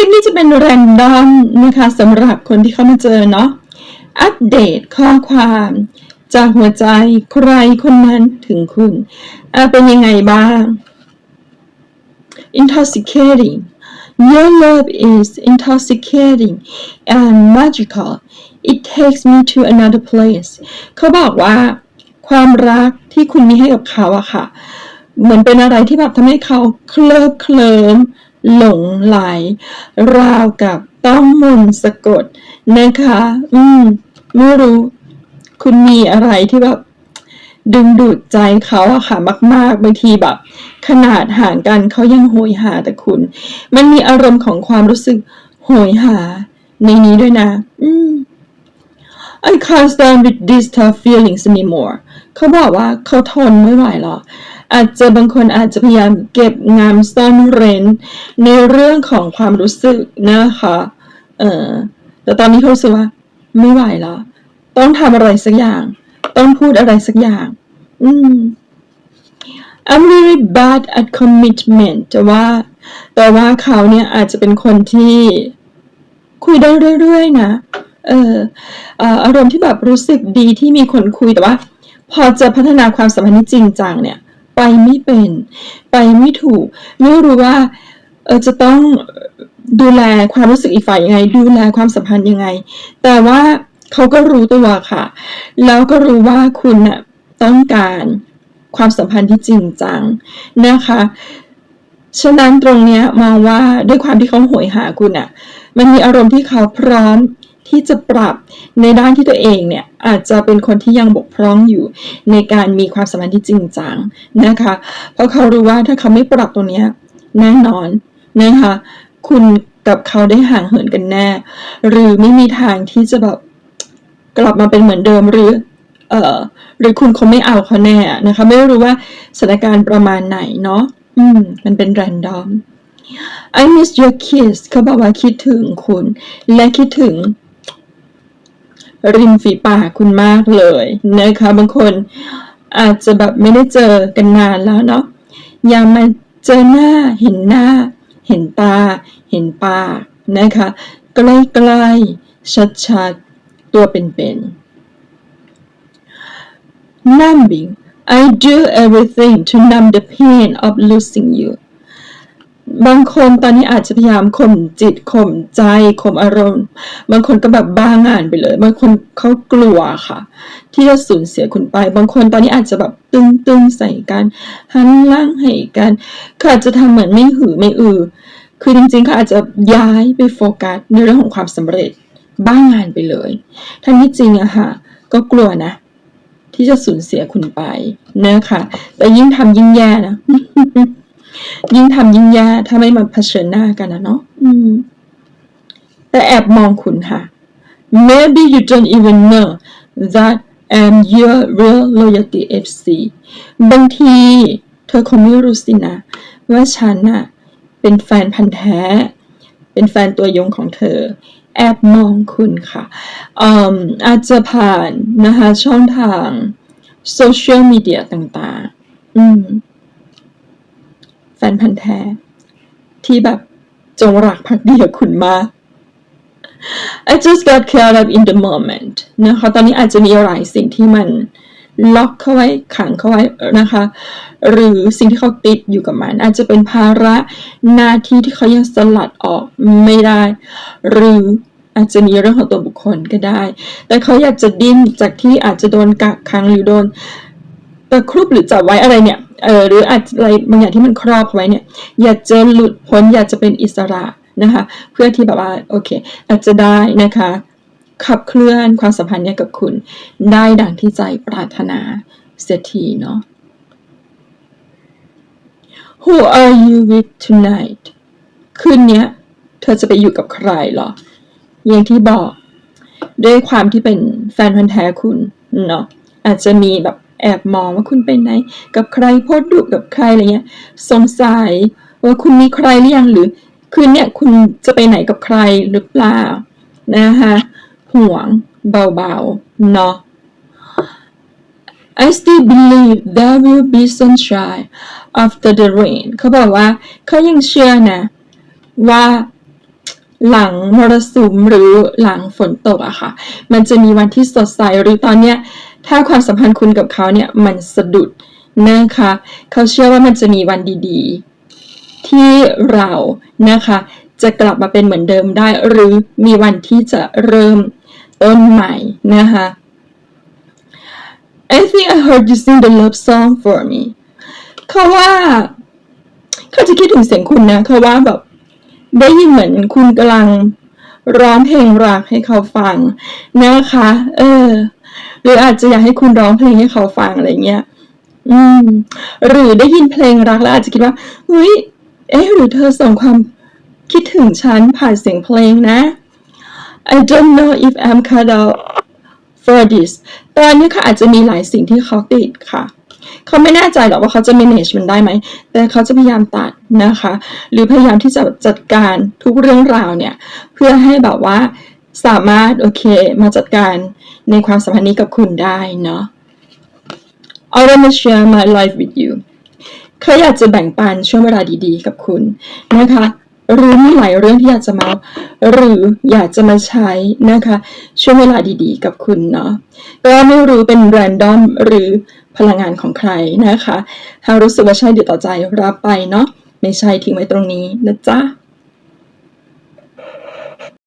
ลิปนี้จะเป็นแรนดอมนะคะสำหรับคนที่เข้ามาเจอเนาะ อัปเดตข้อความ จากหัวใจใครคนนั้นถึงคุณเป็นยังไงบ้าง intoxicating your love is intoxicating and magical it takes me to another place เขาบอกว่า ความรักที่คุณมีให้กับเขาอะค่ะ เหมือนเป็นอะไรที่แบบทำให้เขาเคลิบเคลิ้ม หลงไหล ราวกับต้องมนสะกดนะคะ อืม ไม่รู้ คุณมีอะไรที่แบบดึงดูดใจเขาอะค่ะมาก ๆบางทีแบบ ขนาดห่างกันเขายังโหยหาแต่คุณ มันมีอารมณ์ของความรู้สึกโหยหา ในนี้ด้วยนะ อืม I can't stand with these tough feelings anymore เขาบอกว่าเขาทนไม่ไหวหรอก อาจจะบางคนอาจจะพยายามเก็บงามซ่อนเร้นในเรื่องของความรู้สึกนะคะเออแต่ตอนนี้เขารู้สึกว่าไม่ไหวแล้วต้องทำอะไรสักอย่าง ต้องพูดอะไรสักอย่าง อืม I'm really bad at commitment แต่ว่า แต่ว่าเขาเนี่ยอาจจะเป็นคนที่คุยได้เรื่อยๆ นะ เออเอ่ออารมณ์ที่แบบรู้สึกดีที่มีคนคุยแต่ว่า พอจะพัฒนาความสัมพันธ์ที่จริงจังเนี่ย ไปไม่เป็น ไปไม่ถูก ไม่รู้ว่าเออจะต้องดูแลความรู้สึกอีกฝ่ายยังไง ดูแลความสัมพันธ์ยังไง แต่ว่าเขาก็รู้ตัวค่ะ แล้วก็รู้ว่าคุณน่ะต้องการความสัมพันธ์ที่จริงจังนะคะฉะนั้นตรงเนี้ยมองว่าด้วยความที่เขาโหยหาคุณอะ่ะ มันมีอารมณ์ที่เขาพร้อม ที่จะปรับในด้านที่ตัวเองเนี่ยอาจจะเป็นคนที่ยังบกพร่องอยู่ในการมีความสัมพันธ์ที่จริงจังนะคะ เพราะเขารู้ว่าถ้าเขาไม่ปรับตรงเนี้ยแน่นอนนะคะคุณกับเขาได้ห่างเหินกันแน่ หรือไม่มีทางที่จะแบบกลับมาเป็นเหมือนเดิมหรือเอ่อหรือคุณคงไม่เอาเขาแน่นะคะ ไม่รู้ว่าสถานการณ์ประมาณไหนเนาะอืม มันเป็นแรนดอม I miss your kiss เขาบอกว่าคิดถึงคุณ และคิดถึง ริมฝีปากคุณมากเลยนะคะ บางคนอาจจะแบบไม่ได้เจอกันนานแล้วเนาะอย่ามาเจอหน้าเห็นหน้า เห็นตา เห็นปากนะคะใกล้ๆชัดๆ ตัวเป็นๆ numbing I do everything to numb the pain of losing you บางคนตอนนี้อาจจะพยายามข่มจิตข่มใจข่มอารมณ์ บางคนก็แบบบ้างานไปเลย บางคนเขากลัวค่ะ ที่จะสูญเสียคุณไป บางคนตอนนี้อาจจะแบบตึงตึงใส่กันหันล่างให้กันเขาอาจจะทำเหมือนไม่หือไม่อือ คือจริงๆเขาอาจจะย้ายไปโฟกัสในเรื่องของความสำเร็จ บ้างงานไปเลยทั้งที่จริงอะค่ะ ก็กลัวนะ ที่จะสูญเสียคุณไปนะคะแต่ยิ่งทำยิ่งแย่นะ ยิ่งทำยิ่งแย่ถ้าไม่มาเผชิญหน้ากันนะเนาะอืม แต่แอบมองคุณค่ะ maybe you don't even know that I'm your real loyalty FC บางที เธอคงไม่รู้สินะ ว่าฉันน่ะ เป็นแฟนพันธ์แท้ เป็นแฟนตัวยงของเธอ แอบมองคุณค่ะอืมอาจจะผ่านนะคะช่องทางโซเชียลมีเดียต่างๆ อืม แฟนพันธ์แท้ ที่แบบจงรักภักดีกับคุณมาก I just got caught up in the moment นะคะ ตอนนี้อาจจะมีหลายสิ่งที่มันล็อกเข้าไว้ขังเข้าไว้นะคะ หรือสิ่งที่เขาติดอยู่กับมัน อาจจะเป็นภาระหน้าที่ที่เขายังสลัดออกไม่ได้ หรืออาจจะมีเรื่องของตัวบุคคลก็ได้ แต่เขาอยากจะดิ้นจากที่อาจจะโดนกักขังหรือโดนตะครุบหรือจับไว้อะไรเนี่ย เออหรืออาจจะอะไรบางอย่างที่มันครอบไว้เนี่ย อยากจะหลุดพ้นอยากจะเป็นอิสระนะคะ เพื่อที่แบบว่าโอเค อาจจะได้นะคะ ขับเคลื่อนความสัมพันธ์เนี่ยกับคุณ ได้ดังที่ใจปรารถนาเสียทีเนาะ Who are you with tonight คืนเนี้ยเธอจะไปอยู่กับใครเหรอ อย่างที่บอก ด้วยความที่เป็นแฟนพันธ์แท้คุณเนาะอาจจะมีแบบ แอบมองว่าคุณไปไหน กับใครโพสดุกับใครอะไรเงี้ย สงสัยว่าคุณมีใครหรือยังหรือคืนเนี้ยคุณจะไปไหนกับใครหรือเปล่านะคะห่วงเบาๆเนาะ I still believe there will be sunshine after the rain เขาบอกว่าเขายังเชื่อนะ ว่าหลังมรสุมหรือหลังฝนตกอะค่ะ มันจะมีวันที่สดใสหรือตอนเนี้ย ถ้าความสัมพันธ์คุณกับเขาเนี่ยมันสะดุดนะคะเขาเชื่อว่ามันจะมีวันดีๆ ที่เรานะคะ จะกลับมาเป็นเหมือนเดิมได้ หรือมีวันที่จะเริ่มต้นใหม่นะคะ I think I heard you sing the love song for me เขาว่าเขาจะคิดถึงเสียงคุณนะเขาว่าแบบได้ยินเหมือนคุณกำลังร้องเพลงรักให้เขาฟังนะคะ เออ หรืออาจจะอยากให้คุณร้องเพลงให้เขาฟังอะไรเงี้ย อืม หรือได้ยินเพลงรักแล้วอาจจะคิดว่าเฮ้ยเอ๊ะหรือเธอส่งความคิดถึงฉันผ่านเสียงเพลงนะ I don't know if I'm cut out for this ตอนนี้เขาอาจจะมีหลายสิ่งที่เขาติดค่ะ เขาไม่แน่ใจหรอกว่าเขาจะ manage มันได้ไหม แต่เขาจะพยายามตัดนะคะ หรือพยายามที่จะจัดการทุกเรื่องราวเนี่ย เพื่อให้แบบว่า สามารถโอเคมาจัดการในความสัมพันธ์นี้กับคุณได้เนาะ I wanna share my life with you เขาอยากจะแบ่งปันช่วงเวลาดีๆ กับคุณนะคะหรือมีหลายเรื่องที่อยากจะมาหรืออยากจะมาใช้นะคะ ช่วงเวลาดีๆ กับคุณเนาะก็ไม่รู้เป็นแรนดอมหรือพลังงานของใครนะคะถ้ารู้สึกว่าใช่เดี๋ยวต่อใจรับไปเนาะไม่ใช่ทิ้งไว้ตรงนี้นะจ๊ะ